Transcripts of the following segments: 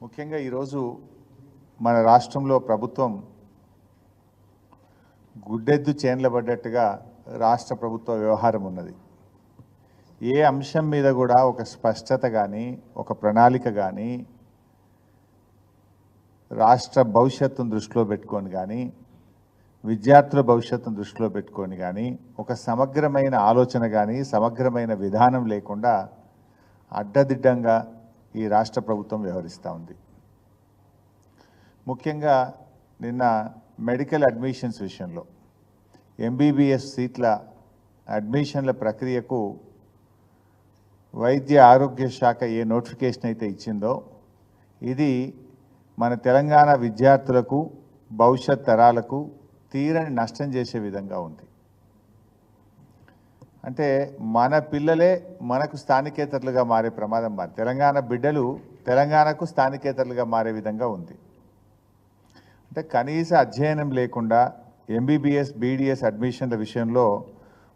ముఖ్యంగా ఈరోజు మన రాష్ట్రంలో ప్రభుత్వం గుడ్డెద్దు చేన్ల పడ్డట్టుగా రాష్ట్ర ప్రభుత్వ వ్యవహారం ఉన్నది. ఏ అంశం మీద కూడా ఒక స్పష్టత కానీ ఒక ప్రణాళిక కానీ రాష్ట్ర భవిష్యత్తును దృష్టిలో పెట్టుకొని కానీ విద్యార్థుల భవిష్యత్తును దృష్టిలో పెట్టుకొని కానీ ఒక సమగ్రమైన ఆలోచన కానీ సమగ్రమైన విధానం లేకుండా అడ్డదిడ్డంగా ఈ రాష్ట్ర ప్రభుత్వం వ్యవహరిస్తూ ఉంది. ముఖ్యంగా నిన్న మెడికల్ అడ్మిషన్స్ విషయంలో ఎంబీబీఎస్ సీట్ల అడ్మిషన్ల ప్రక్రియకు వైద్య ఆరోగ్య శాఖ ఏ నోటిఫికేషన్ అయితే ఇచ్చిందో ఇది మన తెలంగాణ విద్యార్థులకు భవిష్యత్ తరాలకు తీరని నష్టం చేసే విధంగా ఉంది. అంటే మన పిల్లలే మనకు స్థానికేతరులుగా మారే ప్రమాదం మారి తెలంగాణ బిడ్డలు తెలంగాణకు స్థానికేతరులుగా మారే విధంగా ఉంది. అంటే కనీస అధ్యయనం లేకుండా ఎంబీబీఎస్ బీడీఎస్ అడ్మిషన్ల విషయంలో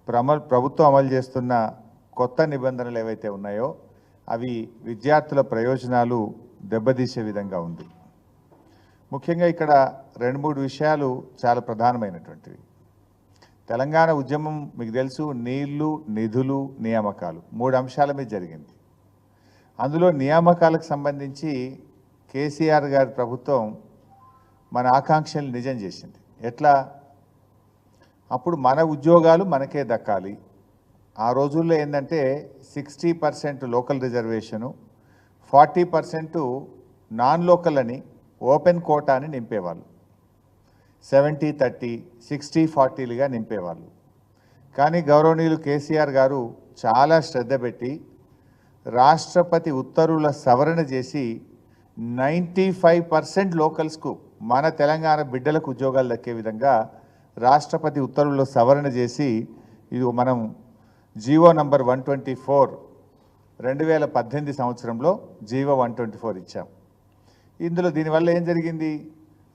ప్రమ ప్రభుత్వం అమలు చేస్తున్న కొత్త నిబంధనలు ఏవైతే ఉన్నాయో అవి విద్యార్థుల ప్రయోజనాలు దెబ్బతీసే విధంగా ఉంది. ముఖ్యంగా ఇక్కడ రెండు మూడు విషయాలు చాలా ప్రధానమైనటువంటివి. తెలంగాణ ఉద్యమం మీకు తెలుసు నీళ్ళు నిధులు నియామకాలు మూడు అంశాల మీద జరిగింది. అందులో నియామకాలకు సంబంధించి కేసీఆర్ గారి ప్రభుత్వం మన ఆకాంక్షలు నిజం చేసింది. ఎట్లా? అప్పుడు మన ఉద్యోగాలు మనకే దక్కాలి. ఆ రోజుల్లో ఏంటంటే sixty percent local reservation forty percent non local అని ఓపెన్ కోటా అని నింపేవాళ్ళు. సెవెంటీ థర్టీ సిక్స్టీ ఫార్టీలుగా నింపేవాళ్ళు. కానీ గౌరవనీయులు కేసీఆర్ గారు చాలా శ్రద్ధ పెట్టి రాష్ట్రపతి ఉత్తర్వుల సవరణ చేసి నైంటీ ఫైవ్ పర్సెంట్ లోకల్స్కు మన తెలంగాణ బిడ్డలకు ఉద్యోగాలు దక్కే విధంగా రాష్ట్రపతి ఉత్తర్వుల్లో సవరణ చేసి ఇది మనం GO number one twenty four రెండు వేల పద్దెనిమిది సంవత్సరంలో జీవో వన్ ట్వంటీ ఫోర్ ఇచ్చాం. ఇందులో దీనివల్ల ఏం జరిగింది?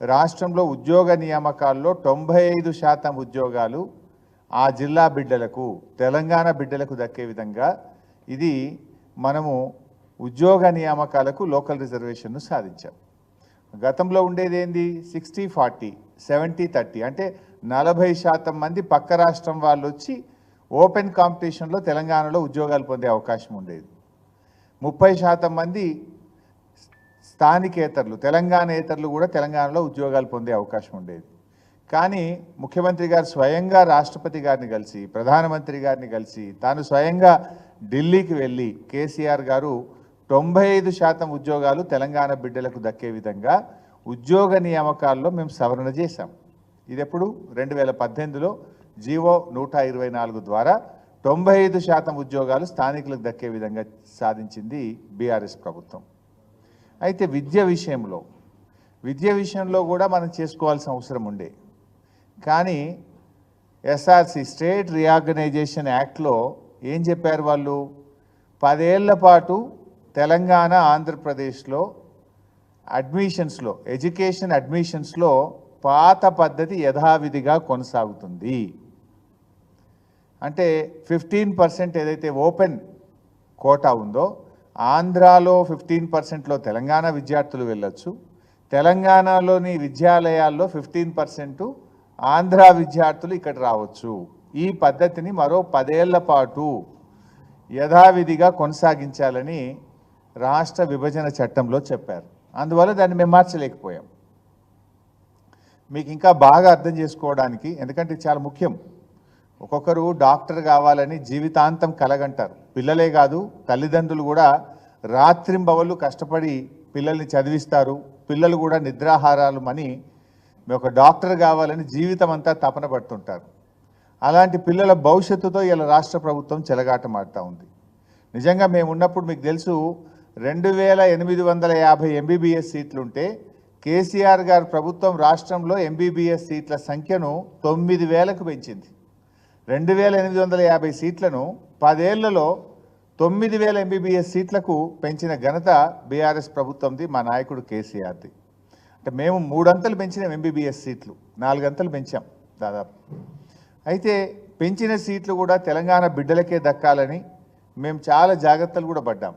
రాష్ట్రంలో ఉద్యోగ నియామకాల్లో తొంభై ఐదు శాతం ఉద్యోగాలు ఆ జిల్లా బిడ్డలకు తెలంగాణ బిడ్డలకు దక్కే విధంగా ఇది మనము ఉద్యోగ నియామకాలకు లోకల్ రిజర్వేషన్ను సాధించాం. గతంలో ఉండేది ఏంది? సిక్స్టీ ఫార్టీ సెవెంటీ థర్టీ అంటే నలభై శాతం మంది పక్క రాష్ట్రం వాళ్ళు వచ్చి ఓపెన్ కాంపిటీషన్లో తెలంగాణలో ఉద్యోగాలు పొందే అవకాశం ఉండేది. ముప్పై శాతం మంది స్థానికేతరులు తెలంగాణేతరులు కూడా తెలంగాణలో ఉద్యోగాలు పొందే అవకాశం ఉండేది. కానీ ముఖ్యమంత్రి గారు స్వయంగా రాష్ట్రపతి గారిని కలిసి ప్రధానమంత్రి గారిని కలిసి తాను స్వయంగా ఢిల్లీకి వెళ్ళి కేసీఆర్ గారు తొంభై ఐదు శాతం ఉద్యోగాలు తెలంగాణ బిడ్డలకు దక్కే విధంగా ఉద్యోగ నియామకాల్లో మేము సవరణ చేశాం. ఇది ఎప్పుడు రెండు వేల పద్దెనిమిదిలో జీవో నూట ఇరవై నాలుగు ద్వారా తొంభై ఐదు శాతం ఉద్యోగాలు స్థానికులకు దక్కే విధంగా సాధించింది బీఆర్ఎస్ ప్రభుత్వం. అయితే విద్య విషయంలో విద్య విషయంలో కూడా మనం చేసుకోవాల్సిన అవసరం ఉండే. కానీ ఎస్ఆర్సి స్టేట్ రీఆర్గనైజేషన్ యాక్ట్లో ఏం చెప్పారు వాళ్ళు? పదేళ్ళ పాటు తెలంగాణ ఆంధ్రప్రదేశ్లో అడ్మిషన్స్లో ఎడ్యుకేషన్ అడ్మిషన్స్లో పాత పద్ధతి యథావిధిగా కొనసాగుతుంది. అంటే ఫిఫ్టీన్ పర్సెంట్ ఏదైతే ఓపెన్ కోటా ఉందో ఆంధ్రాలో ఫిఫ్టీన్ పర్సెంట్లో తెలంగాణ విద్యార్థులు వెళ్ళొచ్చు. తెలంగాణలోని విద్యాలయాల్లో ఫిఫ్టీన్ పర్సెంట్ ఆంధ్ర విద్యార్థులు ఇక్కడ రావచ్చు. ఈ పద్ధతిని మరో పదేళ్ళ పాటు యథావిధిగా కొనసాగించాలని రాష్ట్ర విభజన చట్టంలో చెప్పారు. అందువల్ల దాన్ని మేము మార్చలేకపోయాం. మీకు ఇంకా బాగా అర్థం చేసుకోవడానికి ఎందుకంటే చాలా ముఖ్యం. ఒక్కొక్కరు డాక్టర్ కావాలని జీవితాంతం కలగంటారు. పిల్లలే కాదు తల్లిదండ్రులు కూడా రాత్రింబవళ్ళు కష్టపడి పిల్లల్ని చదివిస్తారు. పిల్లలు కూడా నిద్రాహారాలు అని ఒక డాక్టర్ కావాలని జీవితం అంతా తపన పడుతుంటారు. అలాంటి పిల్లల భవిష్యత్తుతో ఇలా రాష్ట్ర ప్రభుత్వం చెలగాటమాడుతూ ఉంది. నిజంగా మేము ఉన్నప్పుడు మీకు తెలుసు రెండు వేల ఎనిమిది వందల యాభై ఎంబీబీఎస్ సీట్లుంటే కేసీఆర్ గారు ప్రభుత్వం రాష్ట్రంలో ఎంబీబీఎస్ సీట్ల సంఖ్యను తొమ్మిది వేలకు పెంచింది. రెండు వేల ఎనిమిది వందల యాభై సీట్లను పదేళ్ళలో తొమ్మిది వేల ఎంబీబీఎస్ సీట్లకు పెంచిన ఘనత బీఆర్ఎస్ ప్రభుత్వంది మా నాయకుడు కేసీఆర్ది. అంటే మేము మూడంతలు పెంచినాం ఎంబీబీఎస్ సీట్లు నాలుగంతలు పెంచాం దాదాపు. అయితే పెంచిన సీట్లు కూడా తెలంగాణ బిడ్డలకే దక్కాలని మేము చాలా జాగ్రత్తలు కూడా పడ్డాం.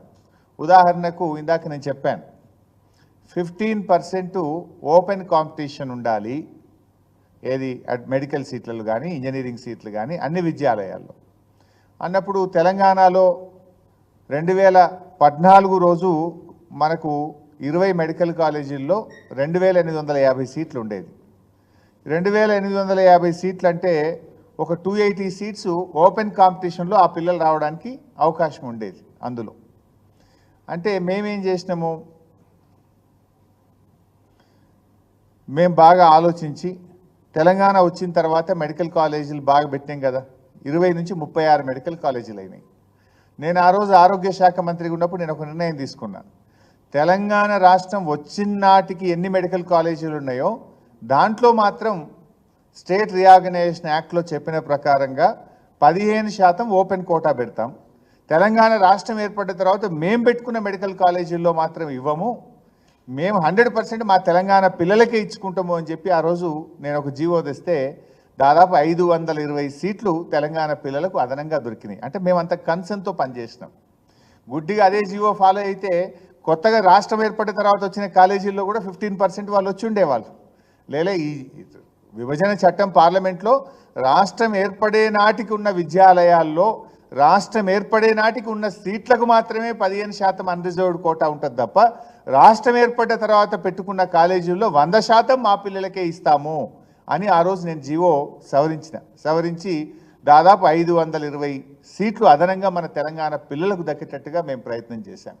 ఉదాహరణకు ఇందాక నేను చెప్పాను ఫిఫ్టీన్ పర్సెంట్ ఓపెన్ కాంపిటీషన్ ఉండాలి ఏది? అట్ మెడికల్ సీట్లలో కానీ ఇంజనీరింగ్ సీట్లు కానీ అన్ని విద్యాలయాల్లో. అన్నప్పుడు తెలంగాణలో రెండు వేల పద్నాలుగు రోజు మనకు ఇరవై మెడికల్ కాలేజీల్లో రెండు వేల ఎనిమిది వందల యాభై సీట్లు ఉండేది. రెండు వేల ఎనిమిది వందల యాభై సీట్లు అంటే ఒక టూ ఎయిటీ సీట్స్ ఓపెన్ కాంపిటీషన్లో ఆ పిల్లలు రావడానికి అవకాశం ఉండేది అందులో. అంటే మేమేం చేసినాము? మేము బాగా ఆలోచించి తెలంగాణ వచ్చిన తర్వాత మెడికల్ కాలేజీలు బాగా పెట్టాం కదా. ఇరవై నుంచి ముప్పై ఆరు మెడికల్ కాలేజీలు అయినాయి. నేను ఆ రోజు ఆరోగ్య శాఖ మంత్రిగా ఉన్నప్పుడు నేను ఒక నిర్ణయం తీసుకున్నాను తెలంగాణ రాష్ట్రం వచ్చిన నాటికి ఎన్ని మెడికల్ కాలేజీలు ఉన్నాయో దాంట్లో మాత్రం స్టేట్ రీఆర్గనైజేషన్ యాక్ట్లో చెప్పిన ప్రకారంగా పదిహేను శాతం ఓపెన్ కోటా పెడతాం. తెలంగాణ రాష్ట్రం ఏర్పడిన తర్వాత మేము పెట్టుకున్న మెడికల్ కాలేజీల్లో మాత్రం ఇవ్వము. మేము హండ్రెడ్ పర్సెంట్ మా తెలంగాణ పిల్లలకే ఇచ్చుకుంటాము అని చెప్పి ఆ రోజు నేను ఒక జీవో తెస్తే దాదాపు ఐదు వందల ఇరవై సీట్లు తెలంగాణ పిల్లలకు అదనంగా దొరికినాయి. అంటే మేము అంత కన్సర్న్తో పనిచేసినాం. గుడ్డిగా అదే జీవో ఫాలో అయితే కొత్తగా రాష్ట్రం ఏర్పడిన తర్వాత వచ్చిన కాలేజీల్లో కూడా ఫిఫ్టీన్ పర్సెంట్ వాళ్ళు వచ్చి ఉండేవాళ్ళు. లేలే ఈ విభజన చట్టం పార్లమెంట్లో రాష్ట్రం ఏర్పడే నాటికి ఉన్న విద్యాలయాల్లో రాష్ట్రం ఏర్పడే నాటికి ఉన్న సీట్లకు మాత్రమే పదిహేను శాతం అన్రిజర్వ్డ్ కోటా ఉంటుంది తప్ప రాష్ట్రం ఏర్పడిన తర్వాత పెట్టుకున్న కాలేజీల్లో వంద శాతం మా పిల్లలకే ఇస్తాము అని ఆ రోజు నేను జీవో సవరించిన. సవరించి దాదాపు ఐదు వందల ఇరవై సీట్లు అదనంగా మన తెలంగాణ పిల్లలకు దక్కేటట్టుగా మేము ప్రయత్నం చేశాం.